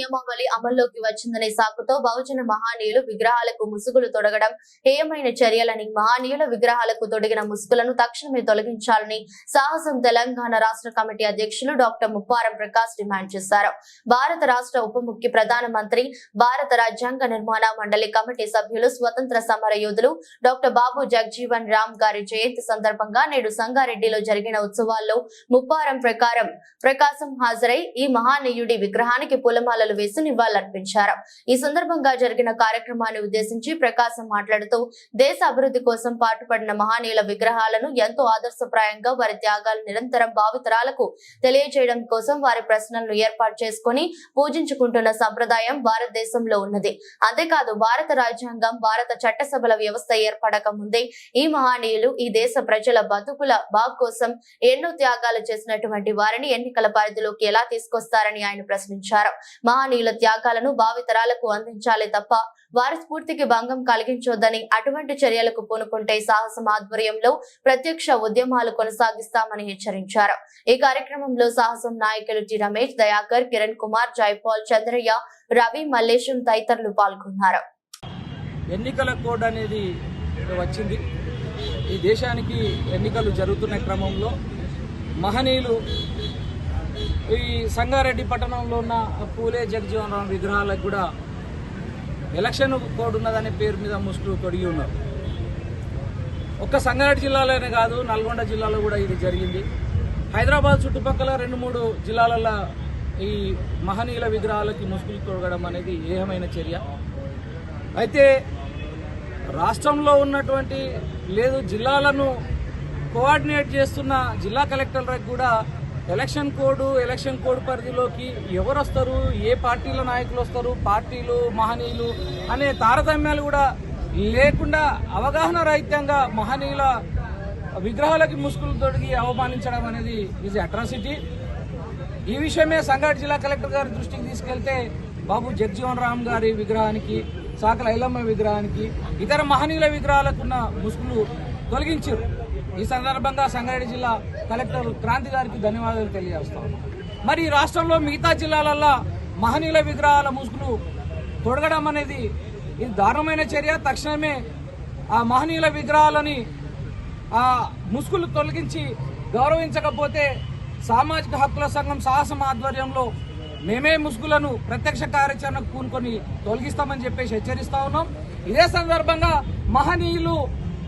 నియమావళి అమల్లోకి వచ్చిందనే సాకుతో బహుజన మహానీయులు విగ్రహాలకు ముసుగులు తొడగడం హేయమైన చర్యలని మహానీయుల విగ్రహాలకు తొడిగిన ముసుగులను తక్షణమే తొలగించాలని సాహసం తెలంగాణ రాష్ట్ర కమిటీ అధ్యక్షులు డాక్టర్ ముప్పారం ప్రకాష్ డిమాండ్ చేశారు. భారత రాష్ట్ర ఉప ముఖ్య ప్రధాన మంత్రి భారత రాజ్యాంగ నిర్మాణ మండలి కమిటీ సభ్యులు స్వతంత్ర సమర యోధులు డాక్టర్ బాబు జగజీవన్ రామ్ గారి జయంతి సందర్భంగా నేడు సంగారెడ్డిలో జరిగిన ఉత్సవాల్లో ముప్పారం ప్రకారం ప్రకాశం హాజరై ఈ మహానీయుడి విగ్రహానికి పూలమాలలు వేసి నివాళులర్పించారు ఈ సందర్భంగా జరిగిన కార్యక్రమాన్ని ఉద్దేశించి ప్రకాశం మాట్లాడుతూ దేశ అభివృద్ధి కోసం పాటుపడిన మహానీయుల విగ్రహాలను ఎంతో ఆదర్శప్రాయంగా వారి త్యాగాలు నిరంతరం భావితరాలకు తెలియజేయడం కోసం వారి ప్రశ్నలను ఏర్పాటు చేసుకొని పూజించుకుంటున్న సంప్రదాయం భారతదేశంలో ఉన్నది. అంతేకాదు భారత రాజ్యాంగం భారత చట్టసభల వ్యవస్థ ఏర్పడక ముందే ఈ మహానీయులు ఈ దేశ ప్రజల బతుకుల బాగు కోసం ఎన్నో త్యాగాలు చేసినటువంటి వారిని ఎన్నికల పరిధిలోకి ఎలా తీసుకొస్తారని ఆయన ప్రశ్నించారు. మహనీయుల త్యాగాలను భావితరాలకు అందించాలి తప్ప వారి స్ఫూర్తికి భంగం కలిగించొద్దని అటువంటి చర్యలకు పూనుకుంటే సాహసం ఆధ్వర్యంలో ప్రత్యక్ష ఉద్యమాలు కొనసాగిస్తామని హెచ్చరించారు. ఈ కార్యక్రమంలో సాహసం నాయకులు టి రమేష్ దయాకర్ కిరణ్ కుమార్ జైపాల్ చంద్రయ్య రవి మల్లేశం తదితరులు పాల్గొన్నారు. ఎన్నికల కోడ్ అనేది వచ్చింది. ఈ దేశానికి ఎన్నికలు జరుగుతున్న క్రమంలో మహనీయులు ఈ సంగారెడ్డి పట్టణంలో ఉన్న పూలే జగజీవన్ రామ్ విగ్రహాలకు కూడా ఎలక్షన్ కోడ్ ఉన్నదనే పేరు మీద ముసుగులు కొడిగి ఉన్నారు. ఒక్క సంగారెడ్డి జిల్లాలోనే కాదు నల్గొండ జిల్లాలో కూడా ఇది జరిగింది. హైదరాబాద్ చుట్టుపక్కల రెండు మూడు జిల్లాలలో ఈ మహనీయుల విగ్రహాలకి ముసుగులు తొడగడం అనేది ఏహమైన చర్య. అయితే రాష్ట్రంలో ఉన్నటువంటి లేదు జిల్లాలను కోఆర్డినేట్ చేస్తున్న జిల్లా కలెక్టర్లకు కూడా ఎలక్షన్ కోడ్ ఎలక్షన్ కోడ్ పరిధిలోకి ఎవరు వస్తారు? ఏ పార్టీల నాయకులు వస్తారు? పార్టీలు మహనీయులు అనే తారతమ్యాలు కూడా లేకుండా అవగాహన రహిత్యంగా మహనీయుల విగ్రహాలకి ముసుగులు తొడిగి అవమానించడం అనేది ఈజ్ అట్రాసిటీ ఈ విషయమే సంగారెడ్డి జిల్లా కలెక్టర్ గారి దృష్టికి తీసుకెళ్తే బాబు జగ్జీవన్ రామ్ గారి విగ్రహానికి సాకల ఐలమ్మ విగ్రహానికి ఇతర మహనీయుల విగ్రహాలకున్న ముసుగులు తొలగించారు. ఈ సందర్భంగా సంగారెడ్డి జిల్లా కలెక్టర్ క్రాంతి గారికి ధన్యవాదాలు తెలియజేస్తాం మరి రాష్ట్రంలో మిగతా జిల్లాలల్లో మహనీయుల విగ్రహాల ముసుగులు తొడగడం అనేది ఇది దారుణమైన చర్య. తక్షణమే ఆ మహనీయుల విగ్రహాలని ఆ ముసుగులు తొలగించి గౌరవించకపోతే సామాజిక హక్కుల సంఘం సాహసం ఆధ్వర్యంలో మేమే ముసుగులను ప్రత్యక్ష కార్యాచరణకు కూనుకొని తొలగిస్తామని చెప్పేసి హెచ్చరిస్తా ఉన్నాం. ఇదే సందర్భంగా మహనీయులు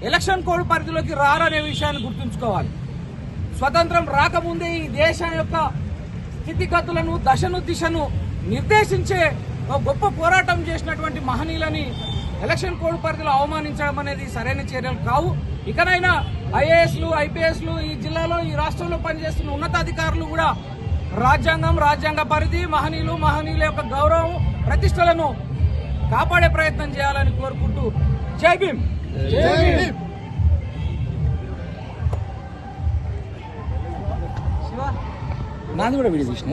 ఎలక్షన్ కోడ్ పరిధిలోకి రారనే విషయాన్ని గుర్తుంచుకోవాలి. స్వతంత్రం రాకముందే ఈ దేశం యొక్క స్థితిగతులను దశను దిశను నిర్దేశించే ఒక గొప్ప పోరాటం చేసినటువంటి మహనీయులని ఎలక్షన్ కోడ్ పరిధిలో అవమానించడం అనేది సరైన చర్యలు కావు. ఇకనైనా ఐఏఎస్లు ఐపీఎస్లు ఈ జిల్లాలో ఈ రాష్ట్రంలో పనిచేస్తున్న ఉన్నతాధికారులు కూడా రాజ్యాంగం రాజ్యాంగ పరిధి మహనీయులు మహనీయుల యొక్క గౌరవం ప్రతిష్టలను కాపాడే ప్రయత్నం చేయాలని కోరుకుంటూ జై జై భీమ్! నాది కూడా వీడియో తీసిన?